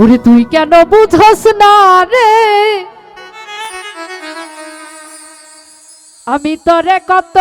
ওরে তুই কেন বুঝস না রে? আমি তোরে কত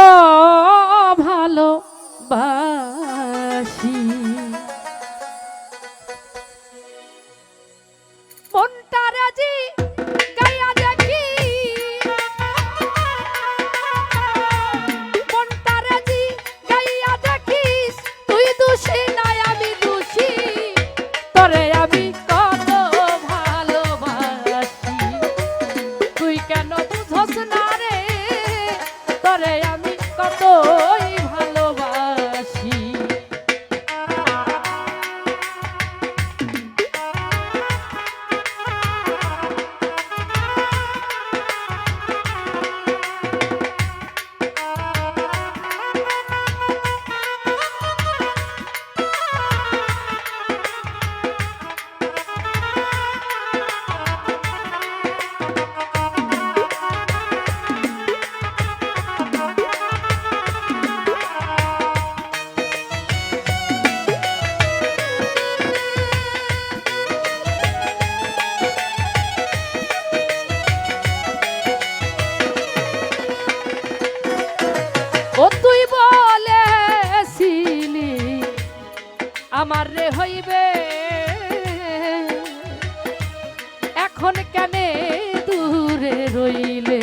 আমার রে হইবে। এখন কেনে দূরে রইলে?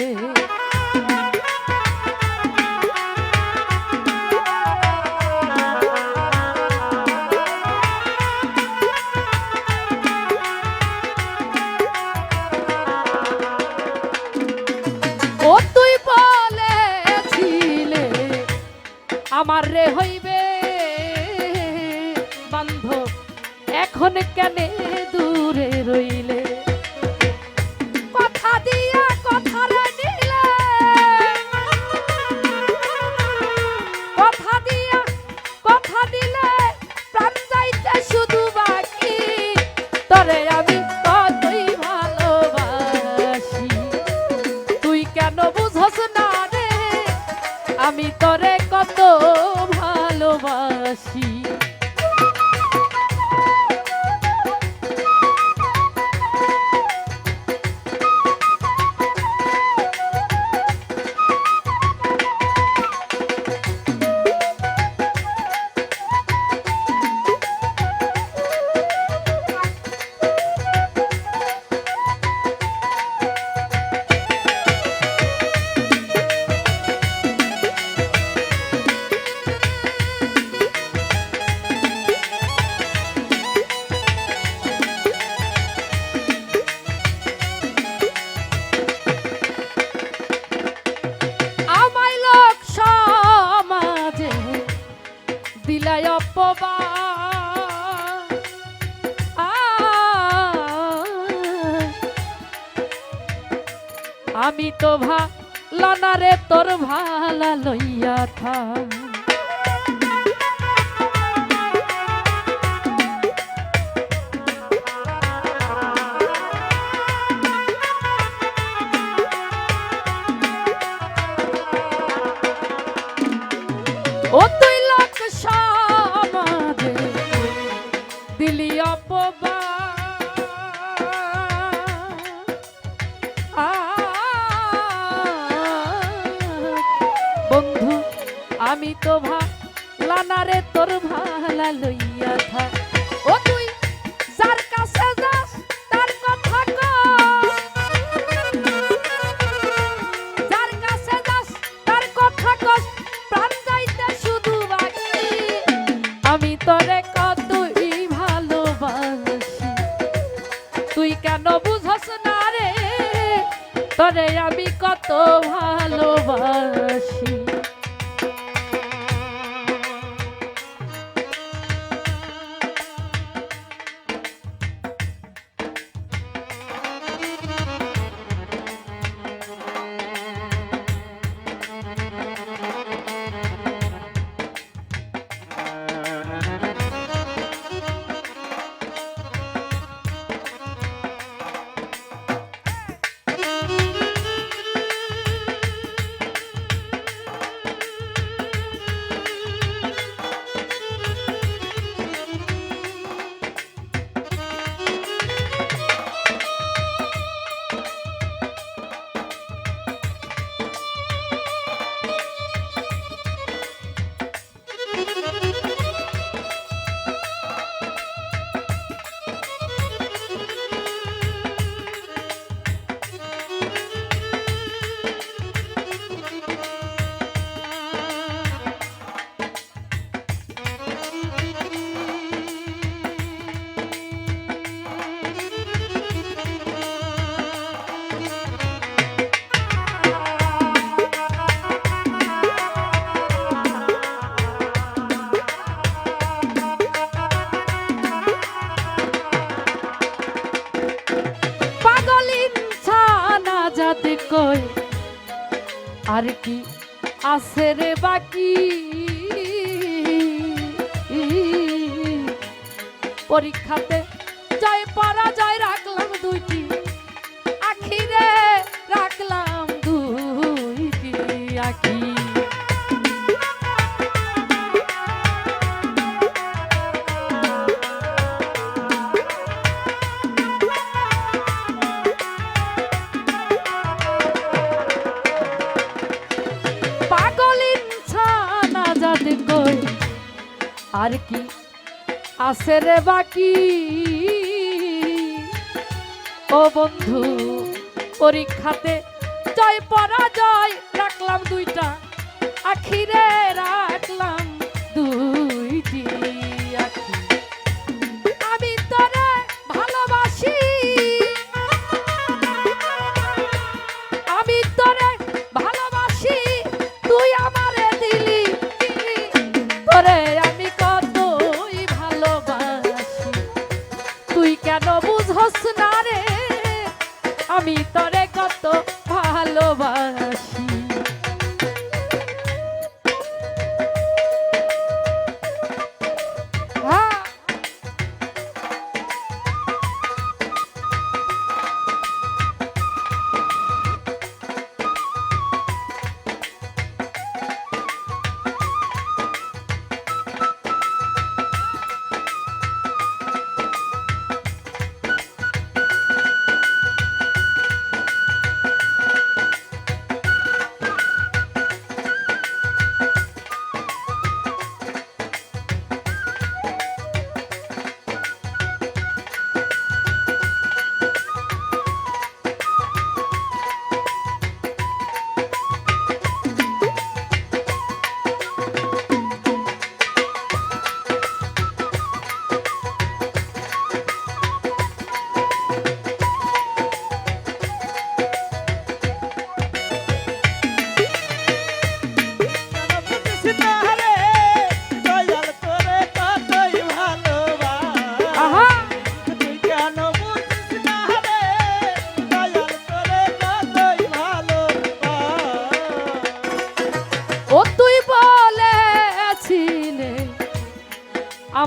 আমার রে হইবে এখন কেনে দূরে রইলে? কথা দিয়া কথা নিলে কথা দিয়া কথা দিলে প্রাণ যাইতে শুধু বাকি। তরে আমি কতই ভালোবাসি। তুই কেন বুঝস না রে? আমি তোরে কত ভালোবাসি। আমি তো ভা না রে তোর ভালা লইয়া থা ও তুই লোক সমাজে দিলি অপবা আমি তো ভালা না রে তোর ভালা লইয়া থা। ও তুই, যার কাছে যাস, তার কথা যার কাছে যাস, তার কথা কস। প্রাণ যাইতে শুধু বাকি। আমি তোরে কতই ভালোবাসি। তুই কেন বুঝস না রে? তোরে আমি কত ভালোবাসি। বলতে কই? আর কি আছে রে বাকি? পরীক্ষাতে চাই পারা যায় রাখ। কই আর কি আছে রে বাকি? ও বন্ধু, পরীক্ষাতে জয়, পরাজয় রাখলাম দুইটা। আখিরে রাখলাম দুইটি। কেন বুঝস না রে? আমি তরে কত ভালোবাসি।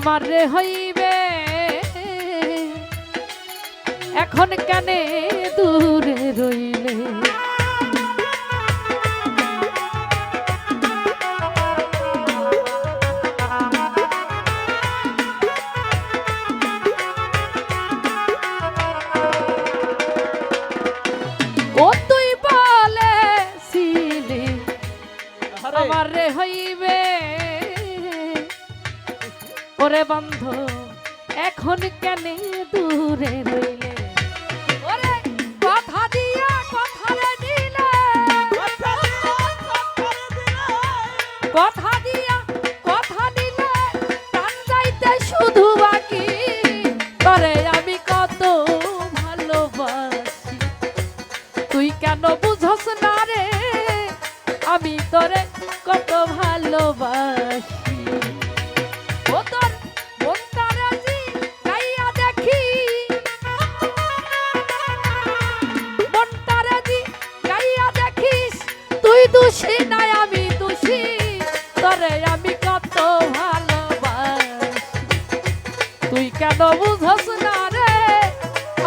আমার হইবে। এখন কেনে ওরে বন্ধ এখন কেন দূরে রইলে? ওরে কথা দিয়া কথা রে দিলে। কথা দিয়া কথা দিলে কান যাইতে শুধু বাকি। করে আমি কত ভালোবাসি। তুই কেন বুঝস না রে? আমি তোরে কত ভালোবাসি। দোষী নাই আমি দোষী। তোরে আমি কত ভালোবাসি। তুই কেন বুঝস না রে?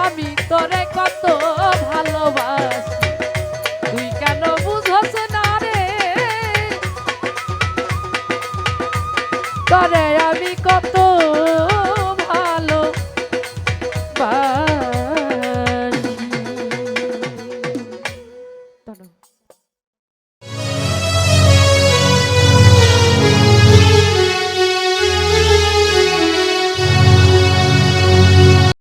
আমি তোরে কত ভালোবাসি। তুই কেন বুঝস না রে? তোরে আমি কত